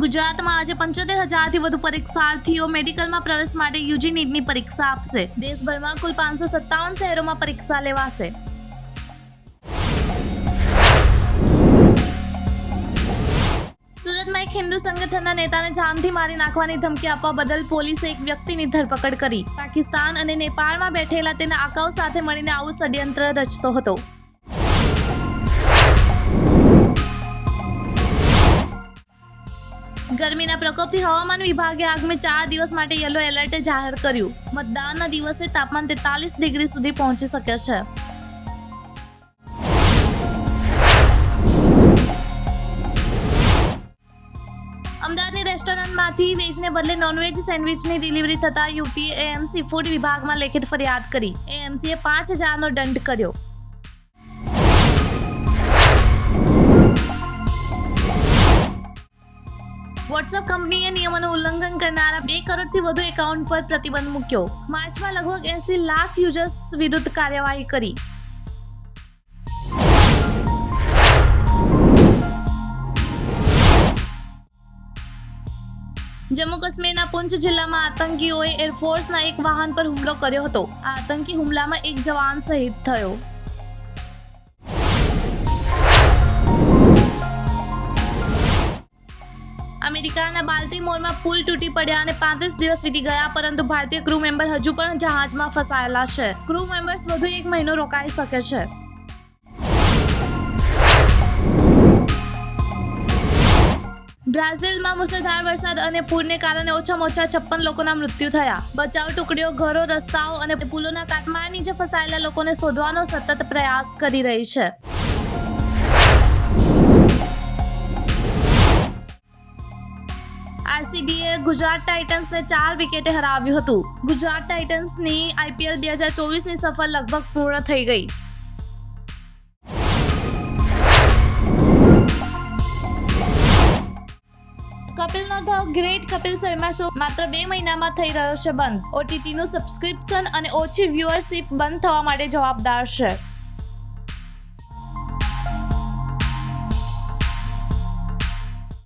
ગુજરાતમાં આજે પંચોતેર હજારથી વધુ પરીક્ષાર્થીઓ મેડિકલમાં પ્રવેશ માટે યુજી નીટની પરીક્ષા આપશે. દેશભરમાં કુલ પાંચસો સત્તાવન શહેરોમાં પરીક્ષા લેવાશે. સુરતમાં એક હિન્દુ સંગઠનના નેતાને જાનથી મારી નાખવાની ધમકી આપવા બદલ પોલીસે એક વ્યક્તિની ધરપકડ કરી. પાકિસ્તાન અને નેપાળમાં બેઠેલા તેના આકાઉ સાથે મળીને આવું ષડયંત્ર રચતો હતો. ગરમીના પ્રકોપથી હવામાન વિભાગે આગામી ચાર દિવસ માટે યલો એલર્ટ જાહેર કર્યું. મતદાનના દિવસે તાપમાન તેતાલીસ ડિગ્રી સુધી પહોંચી શકે છે. અમદાવાદની રેસ્ટોરન્ટમાંથી વેજને બદલે નોનવેજ સેન્ડવિચની ડિલિવરી થતા યુવતીએ એએમસી ફૂડ વિભાગમાં લેખિત ફરિયાદ કરી. એએમસીએ પાંચ હજારનો દંડ કર્યો. વોટ્સઅપ કંપનીએ નિયમોનું ઉલ્લંઘન કરનારા બે કરોડથી વધુ એકાઉન્ટ પર પ્રતિબંધ મૂક્યો. માર્ચમાં લગભગ એસી લાખ યુઝર્સ વિરુદ્ધ કાર્યવાહી કરી. જમ્મુ કાશ્મીરના પુંચ જિલ્લામાં આતંકીઓએ એરફોર્સના એક વાહન પર હુમલો કર્યો હતો. આ આતંકી હુમલામાં એક જવાન શહીદ થયો. અમેરિકાના બાલ્ટીમોરમાં પુલ તૂટી પડ્યા અને પાંત્રીસ દિવસ વીતી ગયા, પરંતુ ભારતીય ક્રૂ મેમ્બર હજુ પણ જહાજમાં ફસાયેલા છે. ક્રૂ મેમ્બર્સ વધુ એક મહિનો રોકાઈ શકે છે. બ્રાઝિલમાં મુસળધાર વરસાદ અને પૂરને કારણે ઓછામાં ઓછા છપ્પન લોકોના મૃત્યુ થયા. બચાવ ટુકડીઓ, ઘરો, રસ્તાઓ અને પુલોના કાટમાળ નીચે ફસાયેલા લોકોને શોધવાનો સતત પ્રયાસ કરી રહી છે. આરસીબીએ ગુજરાત ટાઇટન્સને ચાર વિકેટે હરાવ્યું હતું. ગુજરાત ટાઇટન્સની આઈપીએલ બે હજાર ચોવીસની સફર લગભગ પૂર્ણ થઈ ગઈ. કપિલનો the great Kapil Sharma show માત્ર બે મહિનામાં થઈ રહ્યો છે બંધ. ઓટીટીનું સબસ્ક્રિપ્શન અને ઓછી વ્યુઅરશિપ બંધ થવા માટે જવાબદાર છે.